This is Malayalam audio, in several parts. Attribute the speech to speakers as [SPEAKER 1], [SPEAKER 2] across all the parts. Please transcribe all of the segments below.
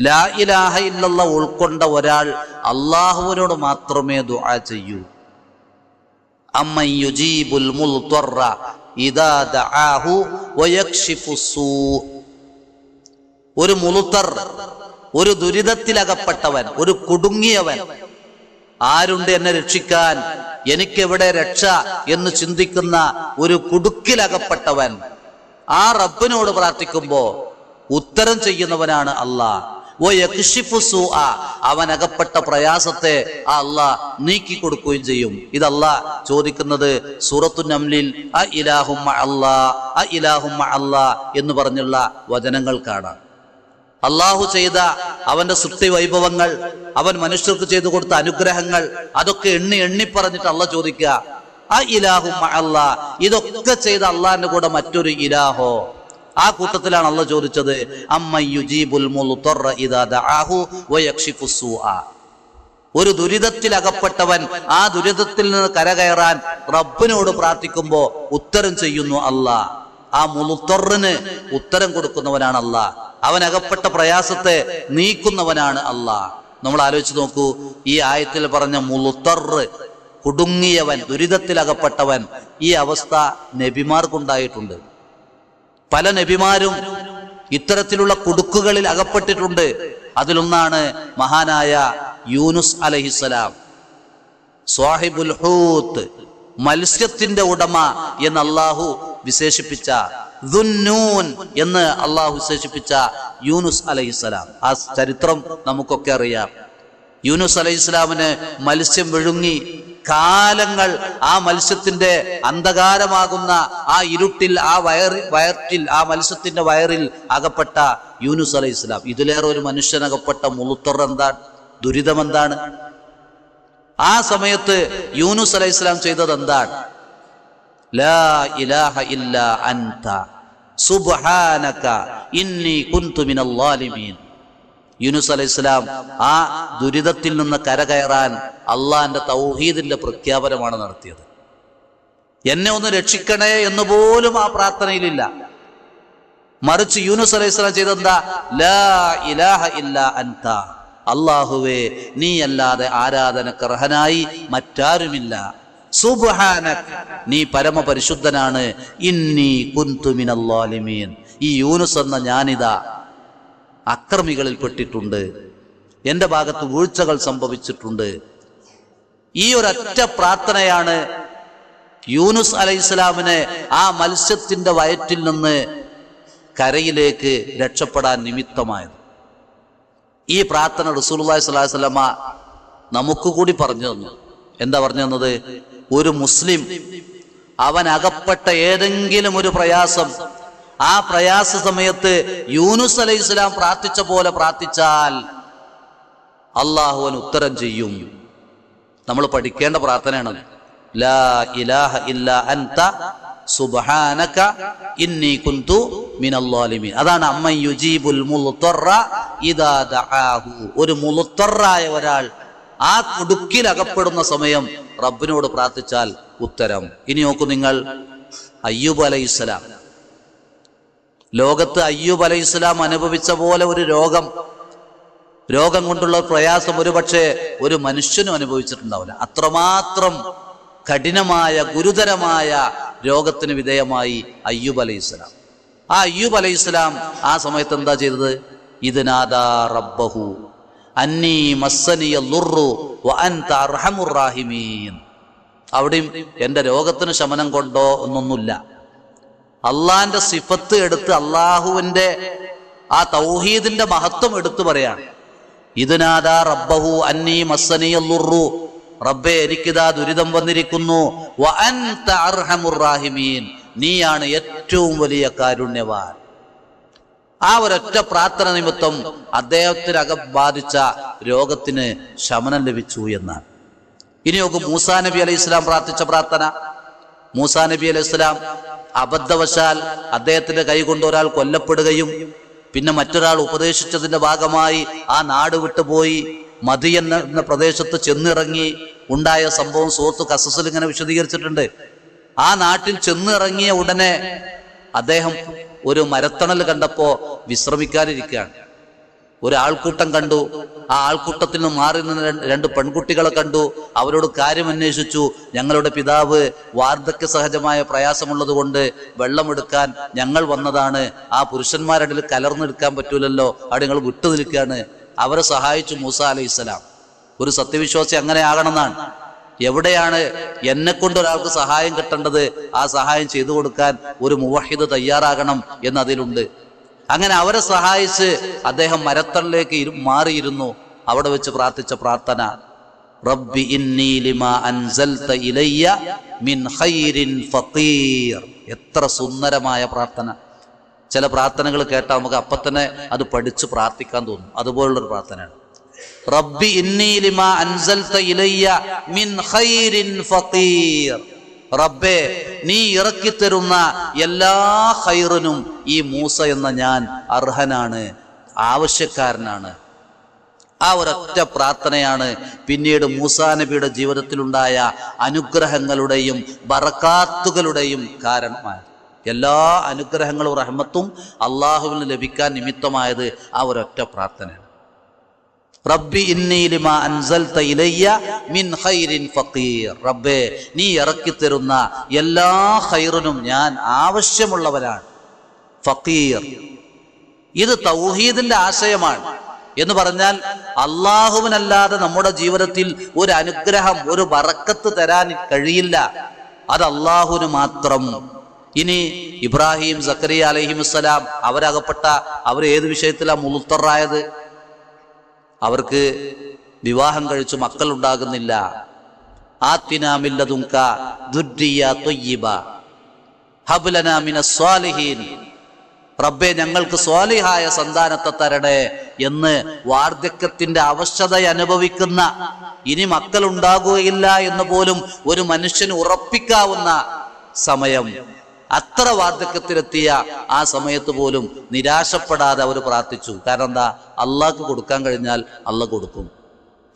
[SPEAKER 1] ലാ ഇലാഹ ഇല്ലല്ല ഉൾക്കൊണ്ട ഒരാൾ അള്ളാഹുവിനോട് മാത്രമേ ദുആ ചെയ്യൂ. അമ്മ യുജീബുൽ മുൽത്വറ ഇദാ ദആഹു വയക്ഷിഫു സൂ. ഒരു മുളുത്തർ ഒരു ദുരിതത്തിലകപ്പെട്ടവൻ ഒരു കുടുങ്ങിയവൻ ആരുണ്ട് എന്നെ രക്ഷിക്കാൻ? എനിക്കെവിടെ രക്ഷ എന്ന് ചിന്തിക്കുന്ന ഒരു കുടുക്കിലകപ്പെട്ടവൻ ആ റബ്ബിനോട് പ്രാർത്ഥിക്കുമ്പോ ഉത്തരം ചെയ്യുന്നവനാണ് അള്ളാഹ്. അകപ്പെട്ട പ്രയാസത്തെ ആ അള്ളാഹ് നീക്കി കൊടുക്കുകയും ചെയ്യും. ഇതല്ല ചോദിക്കുന്നത് സൂറത്തു നംലിൽ അ ഇലാഹുമ്മ അല്ലാ അ ഇലാഹുമ്മ അല്ലാ എന്ന് പറഞ്ഞുള്ള വചനങ്ങൾക്കാണ്. അള്ളാഹു ചെയ്ത അവന്റെ സൃഷ്ടി വൈഭവങ്ങൾ അവൻ മനുഷ്യർക്ക് ചെയ്തു കൊടുത്ത അനുഗ്രഹങ്ങൾ അതൊക്കെ എണ്ണി എണ്ണി പറഞ്ഞിട്ട് അള്ള ചോദിക്കുക ആ ഇലാഹു അല്ലാ ഇതൊക്കെ ചെയ്ത അള്ളാഹിന്റെ കൂടെ മറ്റൊരു ഇലാഹോ? ആ കൂട്ടത്തിലാണ് അള്ള ചോദിച്ചത് ഒരു ദുരിതത്തിൽ അകപ്പെട്ടവൻ ആ ദുരിതത്തിൽ നിന്ന് കരകയറാൻ റബ്ബിനോട് പ്രാർത്ഥിക്കുമ്പോ ഉത്തരം ചെയ്യുന്നു അല്ല ആ മുളുത്തറിന് ഉത്തരം കൊടുക്കുന്നവനാണ് അല്ല അവൻ അകപ്പെട്ട പ്രയാസത്തെ നീക്കുന്നവനാണ് അല്ല നമ്മൾ ആലോചിച്ച് നോക്കൂ ഈ ആയത്തിൽ പറഞ്ഞ മുളുത്തറ് കുടുങ്ങിയവൻ ദുരിതത്തിൽ അകപ്പെട്ടവൻ ഈ അവസ്ഥ നബിമാർക്കുണ്ടായിട്ടുണ്ട്. പല നബിമാരും ഇത്തരത്തിലുള്ള കുടുക്കുകളിൽ അകപ്പെട്ടിട്ടുണ്ട്. അതിലൊന്നാണ് മഹാനായ യൂനുസ് അലഹിസലാം സ്വാഹിബുൽ ഹൂത്ത് മത്സ്യത്തിന്റെ ഉടമ എന്ന് അള്ളാഹു വിശേഷിപ്പിച്ച ദുന്നൂൻ എന്ന് അള്ളാഹു വിശേഷിപ്പിച്ച യൂനുസ് അലഹിസ്സലാം. ആ ചരിത്രം നമുക്കൊക്കെ അറിയാം. യൂനുസ് അലഹിസ്ലാമിന് മത്സ്യം വിഴുങ്ങി കാലങ്ങൾ ആ മത്സ്യത്തിന്റെ അന്ധകാരമാകുന്ന ആ ഇരുട്ടിൽ ആ വയറിൽ വയറ്റിൽ ആ മത്സ്യത്തിന്റെ വയറിൽ അകപ്പെട്ട യൂനുസ് അലൈഹി ഇസ്ലാം ഇതിലേറെ ഒരു മനുഷ്യൻ അകപ്പെട്ട മുളുത്തർ എന്താണ്? ദുരിതം എന്താണ്? ആ സമയത്ത് യൂനുസ് അലൈഹി ഇസ്ലാം ചെയ്തത് എന്താണ്? ലാ ഇലാഹ ഇല്ല അൻത. സുബ്ഹാനക ഇന്നി കുന്തു മിനൽ യൂനുസ് അലൈഹി ഇസ്ലാം ആ ദുരിതത്തിൽ നിന്ന് കരകയറാൻ അള്ളാന്റെ തൗഹീദിന്റെ പ്രഖ്യാപനമാണ് നടത്തിയത്. എന്നെ ഒന്ന് രക്ഷിക്കണേ എന്ന് പോലും ആ പ്രാർത്ഥനയിലില്ല. മറിച്ച് യൂനുസ് അലൈഹി സ്വലാം ചെയ്തെന്താ? ലാ ഇലാഹ ഇല്ല അൻത. അള്ളാഹുവേ നീ അല്ലാതെ ആരാധനക്ക് അർഹനായി മറ്റാരുമില്ല നീ പരമപരിശുദ്ധനാണ്. ഇന്നി കുന്തു മിനൽ ളാലിമീൻ ഈ യൂനുസ് എന്ന ഞാനിതാ അക്രമികളിൽ പെട്ടിട്ടുണ്ട്. എന്റെ ഭാഗത്ത് വീഴ്ചകൾ സംഭവിച്ചിട്ടുണ്ട്. ഈ ഒരൊറ്റ പ്രാർത്ഥനയാണ് യൂനുസ് അലൈഹിസ്ലാമിനെ ആ മത്സ്യത്തിന്റെ വയറ്റിൽ നിന്ന് കരയിലേക്ക് രക്ഷപ്പെടാൻ നിമിത്തമായത്. ഈ പ്രാർത്ഥന റസൂലുള്ളാഹി അലൈഹി വസല്ലമ നമുക്ക് കൂടി പറഞ്ഞു തന്നു. എന്താ പറഞ്ഞു തന്നത്? ഒരു മുസ്ലിം അവൻ അകപ്പെട്ട ഏതെങ്കിലും ഒരു പ്രയാസം ആ പ്രയാസ സമയത്ത് യൂനുസ് അലൈഹി സ്വലാം പ്രാർത്ഥിച്ച പോലെ പ്രാർത്ഥിച്ചാൽ അള്ളാഹുവൻ ഉത്തരം ചെയ്യും. നമ്മൾ പഠിക്കേണ്ട പ്രാർത്ഥനയാണ്. ലാ ഇലാഹ ഇല്ല അൻത സുബ്ഹാനക ഇന്നി കുന്തു മിനൽ ളാലിമീൻ. അതാണ് അമ്മ യുജീബുൽ മുൽത്തറ ഇദാ ദആഹു. ഒരു മുൽത്തറായ ഒരാൾ ആ കുടുക്കിൽ അകപ്പെടുന്ന സമയം റബ്ബിനോട് പ്രാർത്ഥിച്ചാൽ ഉത്തരം. ഇനി നോക്കൂ നിങ്ങൾ അയ്യൂബ് അലൈഹിസ്സലാം ലോകത്ത് അയ്യൂബ് അലൈഹി ഇസ്ലാം അനുഭവിച്ച പോലെ ഒരു രോഗം. രോഗം കൊണ്ടുള്ള പ്രയാസം ഒരു പക്ഷേ ഒരു മനുഷ്യനും അനുഭവിച്ചിട്ടുണ്ടാവില്ല. അത്രമാത്രം കഠിനമായ ഗുരുതരമായ രോഗത്തിന് വിധേയമായി അയ്യൂബ് അലൈഹി ഇസ്ലാം ആ അയ്യൂബ് അലൈഹി ഇസ്ലാം ആ സമയത്ത് എന്താ ചെയ്തത്? ഇതിനാദാ റബ്ബഹു അന്നീ മസ്സനിയ ലുറു അർഹമുർ അവിടെയും എന്റെ രോഗത്തിന് ശമനം കൊണ്ടോ എന്നൊന്നുമില്ല. അള്ളാന്റെ സിഫത്ത് എടുത്ത് അള്ളാഹുവിന്റെ ആ തൗഹീദിന്റെ മഹത്വം എടുത്തു പറയാണ് ഇതിനാദാ റബ്ബഹു അന്നി മസ്സനിയ ലുറു റബ്ബെ എനിക്കിതാ ദുരിതം വന്നിരിക്കുന്നു. നീയാണ് ഏറ്റവും വലിയ കാരുണ്യവാൻ. ആ ഒരൊറ്റ പ്രാർത്ഥന നിമിത്തം അദ്ദേഹത്തിനകം ബാധിച്ച രോഗത്തിന് ശമനം ലഭിച്ചു എന്നാണ്. ഇനി നോക്കും മൂസാ നബി അലൈഹി ഇസ്ലാം പ്രാർത്ഥിച്ച പ്രാർത്ഥന. മൂസാ നബി അലൈഹി സ്വലാം അബദ്ധവശാൽ അദ്ദേഹത്തിന്റെ കൈ കൊണ്ടൊരാൾ കൊല്ലപ്പെടുകയും പിന്നെ മറ്റൊരാൾ ഉപദേശിച്ചതിന്റെ ഭാഗമായി ആ നാട് വിട്ടുപോയി മതി എന്ന പ്രദേശത്ത് ചെന്നിറങ്ങി ഉണ്ടായ സംഭവം സുഹൃത്ത് കസസിൽ ഇങ്ങനെ വിശദീകരിച്ചിട്ടുണ്ട്. ആ നാട്ടിൽ ചെന്നിറങ്ങിയ ഉടനെ അദ്ദേഹം ഒരു മരത്തണൽ കണ്ടപ്പോ വിശ്രമിക്കാനിരിക്കുകയാണ്. ഒരു ആൾക്കൂട്ടം കണ്ടു. ആ ആൾക്കൂട്ടത്തിൽ നിന്ന് മാറി നിന്ന് രണ്ട് പെൺകുട്ടികളെ കണ്ടു. അവരോട് കാര്യം അന്വേഷിച്ചു. ഞങ്ങളുടെ പിതാവ് വാർദ്ധക്യ സഹജമായ പ്രയാസമുള്ളത് കൊണ്ട് വെള്ളമെടുക്കാൻ ഞങ്ങൾ വന്നതാണ്. ആ പുരുഷന്മാരുടെ കലർന്നെടുക്കാൻ പറ്റൂലല്ലോ. അവിടെ ഞങ്ങൾ വിട്ടു നിൽക്കുകയാണ്. അവരെ സഹായിച്ചു മൂസ അലൈഹിസ്സലാം ഒരു സത്യവിശ്വാസി അങ്ങനെ ആകണമെന്നാണ്. എവിടെയാണ് എന്നെ കൊണ്ട് ഒരാൾക്ക് സഹായം കിട്ടേണ്ടത്? ആ സഹായം ചെയ്തു കൊടുക്കാൻ ഒരു മുവഹിദ് തയ്യാറാകണം എന്നതിലുണ്ട്. അങ്ങനെ അവരെ സഹായിച്ച് അദ്ദേഹം മരത്തളിലേക്ക് മാറിയിരുന്നു. അവിടെ വെച്ച് പ്രാർത്ഥിച്ച പ്രാർത്ഥന. റബ്ബി ഇലയ്യ മിൻ ഖൈരിൻ എത്ര സുന്ദരമായ പ്രാർത്ഥന. ചില പ്രാർത്ഥനകൾ കേട്ടാൽ നമുക്ക് അപ്പൊ തന്നെ അത് പഠിച്ച് പ്രാർത്ഥിക്കാൻ തോന്നും. അതുപോലുള്ളൊരു പ്രാർത്ഥനയാണ്. റബ്ബി ഇന്നി ലിമാ അൻസൽത ഇലയ്യ മിൻ ഖൈരിൻ ഫഖീർ. റബ്ബേ നീ ഇറക്കി തരുന്ന എല്ലാ ഹൈറിനും ഈ മൂസ എന്ന ഞാൻ അർഹനാണ് ആവശ്യക്കാരനാണ്. ആ ഒരൊറ്റ പ്രാർത്ഥനയാണ് പിന്നീട് മൂസാ നബിയുടെ ജീവിതത്തിലുണ്ടായ അനുഗ്രഹങ്ങളുടെയും ബറക്കാത്തുകളുടെയും കാരണമായത്. എല്ലാ അനുഗ്രഹങ്ങളും റഹ്മത്തും അള്ളാഹുവിന് ലഭിക്കാൻ നിമിത്തമായത് ആ ഒരൊറ്റ പ്രാർത്ഥനയാണ്. റബ്ബി ഇന്നി ലിമാ അൻസൽത ഇലയ്യ മിൻ ഖൈരിൻ ഫഖീർ. റബ്ബേ നീ ഇറക്കി തരുന്ന എല്ലാ ഖൈറിനും ഞാൻ ആവശ്യമുള്ളവനാണ്. ഫഖീർ. ഇത് തൗഹീദിന്റെ ആശയമാണ്. എന്ന് പറഞ്ഞാൽ അള്ളാഹുവിനല്ലാതെ നമ്മുടെ ജീവിതത്തിൽ ഒരു അനുഗ്രഹം ഒരു വറക്കത്ത് തരാൻ കഴിയില്ല. അത് അള്ളാഹുവിന് മാത്രം. ഇനി ഇബ്രാഹിം സക്കറിയ അലഹിമുസ്സലാം അവരകപ്പെട്ട അവർ ഏത് വിഷയത്തിലാണ് മുളുത്തറായത്? അവർക്ക് വിവാഹം കഴിച്ചു മക്കൾ ഉണ്ടാകുന്നില്ല റബ്ബെ ഞങ്ങൾക്ക് സ്വാലിഹായ സന്താനത്തെ തരണേ എന്ന് വാർദ്ധക്യത്തിന്റെ അവശത അനുഭവിക്കുന്ന ഇനി മക്കൾ ഉണ്ടാകുകയില്ല എന്ന് പോലും ഒരു മനുഷ്യന് ഉറപ്പിക്കാവുന്ന സമയം. അത്ര വാർദ്ധക്യത്തിലെത്തിയ ആ സമയത്ത് പോലും നിരാശപ്പെടാതെ അവർ പ്രാർത്ഥിച്ചു. കാരണം എന്താ? അള്ളാഹ്ക്ക് കൊടുക്കാൻ കഴിഞ്ഞാൽ അള്ള കൊടുക്കും.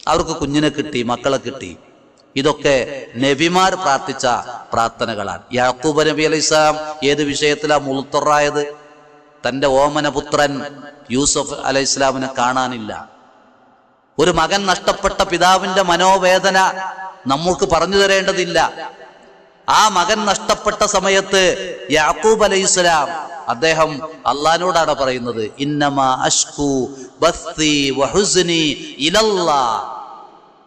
[SPEAKER 1] അവർക്ക് കുഞ്ഞിനെ കിട്ടി മക്കളെ കിട്ടി. ഇതൊക്കെ നബിമാർ പ്രാർത്ഥിച്ച പ്രാർത്ഥനകളാണ്. യാക്കൂബ് നബി അലൈഹി ഇസ്ലാം ഏത് വിഷയത്തിലാ മുളുത്തറായത്? തന്റെ ഓമനപുത്രൻ യൂസഫ് അലൈഹി ഇസ്ലാമിനെ കാണാനില്ല. ഒരു മകൻ നഷ്ടപ്പെട്ട പിതാവിന്റെ മനോവേദന നമ്മൾക്ക് പറഞ്ഞു തരേണ്ടതില്ല. ആ മകൻ നഷ്ടപ്പെട്ട സമയത്ത് യാക്കൂബ് അലൈഹി സ്വലാം അദ്ദേഹം അള്ളഹാനോടാണ് പറയുന്നത് ഇന്നമാ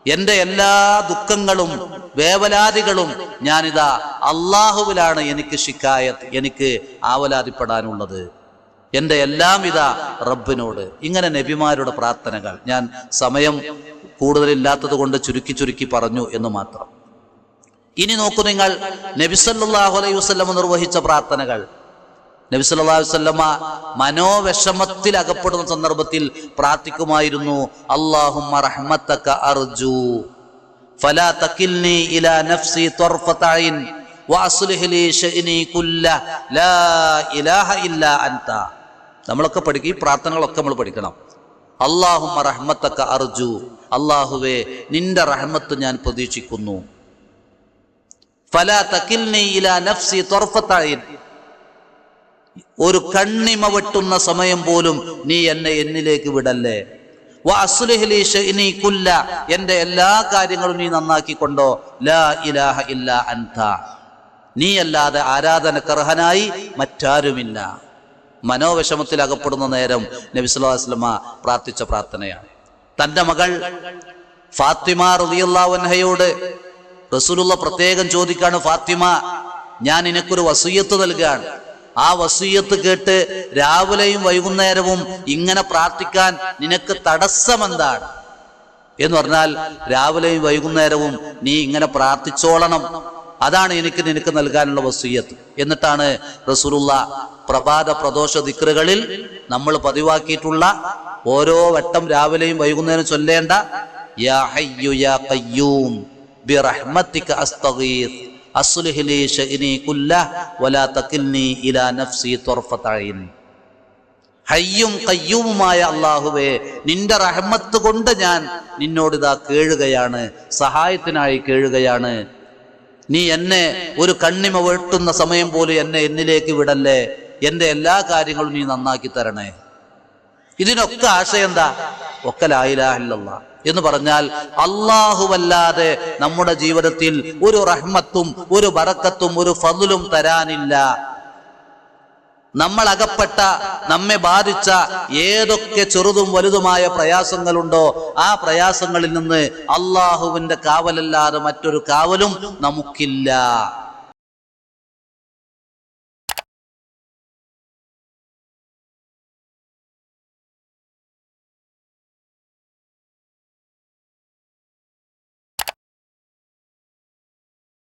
[SPEAKER 1] എന്റെ എല്ലാ ദുഃഖങ്ങളും വേവലാതികളും ഞാനിതാ അള്ളാഹുവിലാണ് എനിക്ക് ശിക്കായത്ത് എനിക്ക് ആവലാതിപ്പെടാനുള്ളത്. എന്റെ എല്ലാം ഇതാ റബ്ബിനോട്. ഇങ്ങനെ നബിമാരുടെ പ്രാർത്ഥനകൾ ഞാൻ സമയം കൂടുതലില്ലാത്തത് കൊണ്ട് ചുരുക്കി ചുരുക്കി പറഞ്ഞു എന്ന് മാത്രം. ഇനി നോക്കൂ നിങ്ങൾ നബിസല്ലാഹു അലൈഹി വസ്ലമ നിർവഹിച്ച പ്രാർത്ഥനകൾ. നബിസല്ലാ വസ്ലമ മനോവിഷമത്തിൽ അകപ്പെടുന്ന സന്ദർഭത്തിൽ പ്രാർത്ഥിക്കുമായിരുന്നു റഹ്മത്തക അർജു വഅസ്ലിഹ് لي നമ്മളൊക്കെ പഠിക്കും ഈ പ്രാർത്ഥനകളൊക്കെ നമ്മൾ പഠിക്കണം. അള്ളാഹുമ്മ റഹ്മത്തക അർജു അള്ളാഹുവേ നിന്റെ റഹ്മത്ത് ഞാൻ പ്രതീക്ഷിക്കുന്നു. ഫലാ തക്കിൽ നഫ്സി ത്വർഫത ഐൻ ഒരു കണ്ണിമ വെട്ടുന്ന സമയം പോലും നീ എന്നെ എന്നിലേക്ക് വിടല്ലേ? കുല്ല. എന്റെ എല്ലാ കാര്യങ്ങളും നീ നന്നാക്കിക്കൊണ്ടോ? ലാ ഇലാഹ ഇല്ല അൻത. നീ അല്ലാതെ ആരാധനക്കർഹനായി മറ്റാരുമില്ല. മനോവിഷമത്തിൽ അകപ്പെടുന്ന നേരം നബി സല്ലല്ലാഹു അലൈഹി വസല്ലമ പ്രാർത്ഥിച്ച പ്രാർത്ഥനയാണ്. തന്റെ മകൾ ഫാത്തിമ അൻഹയോട് റസൂലുള്ള പ്രത്യേകം ചോദിക്കാണ് ഫാത്തിമ ഞാൻ നിനക്കൊരു വസൂയത്ത് നൽകുകയാണ് ആ വസൂയത്ത് കേട്ട് രാവിലെയും വൈകുന്നേരവും ഇങ്ങനെ പ്രാർത്ഥിക്കാൻ നിനക്ക് തടസ്സമെന്താണ്? എന്ന് പറഞ്ഞാൽ രാവിലെയും വൈകുന്നേരവും നീ ഇങ്ങനെ പ്രാർത്ഥിച്ചോളണം. അതാണ് എനിക്ക് നിനക്ക് നൽകാനുള്ള വസൂയത്ത്. എന്നിട്ടാണ് റസൂലുള്ള പ്രഭാത പ്രദോഷ ദിക്റുകളിൽ നമ്മൾ പതിവാക്കിയിട്ടുള്ള ഓരോ വട്ടം രാവിലെയും വൈകുന്നേരം ചൊല്ലേണ്ട യാ ഹയ്യു യാ ബിറഹ്മത്തിക അസ്തഗീസ് അസ്ലിഹ് ലീ ശഅനി കുല്ല വലാ തകിൽനി ഇലാ നഫ്സി ത്വർഫത ഐൻ ഹയ്യും കയ്യൂമുമായ അള്ളാഹുവേ നിന്റെ റഹ്മത്ത് കൊണ്ട് ഞാൻ നിന്നോട് ഇതാ കേഴുകയാണ് സഹായത്തിനായി കേഴുകയാണ്. നീ എന്നെ ഒരു കണ്ണിമ വെട്ടുന്ന സമയം പോലും എന്നെ എന്നിലേക്ക് വിടല്ലേ? എന്റെ എല്ലാ കാര്യങ്ങളും നീ നന്നാക്കി തരണേ. ഇതിനൊക്കെ ആശയം എന്താ ഒക്കെ ലായിലാഹില്ല എന്ന് പറഞ്ഞാൽ അള്ളാഹുവല്ലാതെ നമ്മുടെ ജീവിതത്തിൽ ഒരു റഹ്മത്തും ഒരു ബറക്കത്തും ഒരു ഫതിലും തരാനില്ല. നമ്മൾ അകപ്പെട്ട നമ്മെ ബാധിച്ച ഏതൊക്കെ ചെറുതും വലുതുമായ പ്രയാസങ്ങളുണ്ടോ ആ പ്രയാസങ്ങളിൽ നിന്ന് അള്ളാഹുവിന്റെ കാവലല്ലാതെ മറ്റൊരു കാവലും നമുക്കില്ല.